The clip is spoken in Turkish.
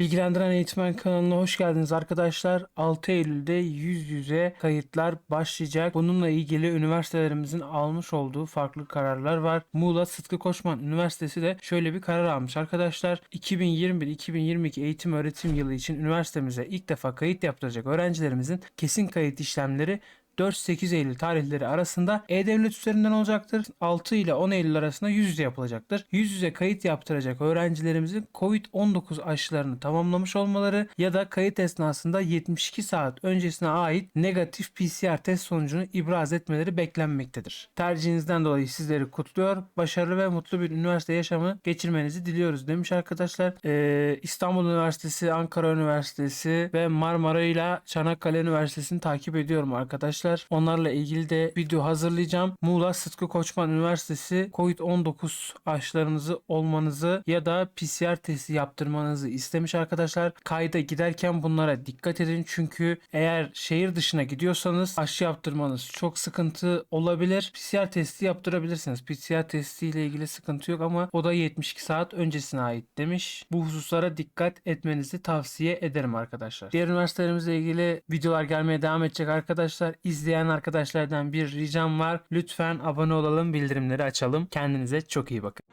Bilgilendiren Eğitmen kanalına hoş geldiniz arkadaşlar. 6 Eylül'de yüz yüze kayıtlar başlayacak. Bununla ilgili üniversitelerimizin almış olduğu farklı kararlar var. Muğla Sıtkı Koçman Üniversitesi de şöyle bir karar almış arkadaşlar. 2021-2022 eğitim öğretim yılı için üniversitemize ilk defa kayıt yaptıracak öğrencilerimizin kesin kayıt işlemleri 4-8 Eylül tarihleri arasında E-Devlet üzerinden olacaktır. 6 ile 10 Eylül arasında yüz yüze yapılacaktır. Yüz yüze kayıt yaptıracak öğrencilerimizin COVID-19 aşılarını tamamlamış olmaları ya da kayıt esnasında 72 saat öncesine ait negatif PCR test sonucunu ibraz etmeleri beklenmektedir. Tercihinizden dolayı sizleri kutluyor. Başarılı ve mutlu bir üniversite yaşamı geçirmenizi diliyoruz demiş arkadaşlar. Ee, İstanbul Üniversitesi, Ankara Üniversitesi ve Marmara ile Çanakkale Üniversitesi'ni takip ediyorum arkadaşlar. Onlarla ilgili de video hazırlayacağım. Muğla Sıtkı Koçman Üniversitesi COVID-19 aşılarınızı olmanızı ya da PCR testi yaptırmanızı istemiş arkadaşlar. Kayda giderken bunlara dikkat edin çünkü eğer şehir dışına gidiyorsanız aşı yaptırmanız çok sıkıntı olabilir. PCR testi yaptırabilirsiniz. PCR testi ile ilgili sıkıntı yok ama o da 72 saat öncesine ait demiş. Bu hususlara dikkat etmenizi tavsiye ederim arkadaşlar. Diğer üniversitelerimizle ilgili videolar gelmeye devam edecek arkadaşlar. İzleyen arkadaşlardan bir ricam var. Lütfen abone olalım, bildirimleri açalım. Kendinize çok iyi bakın.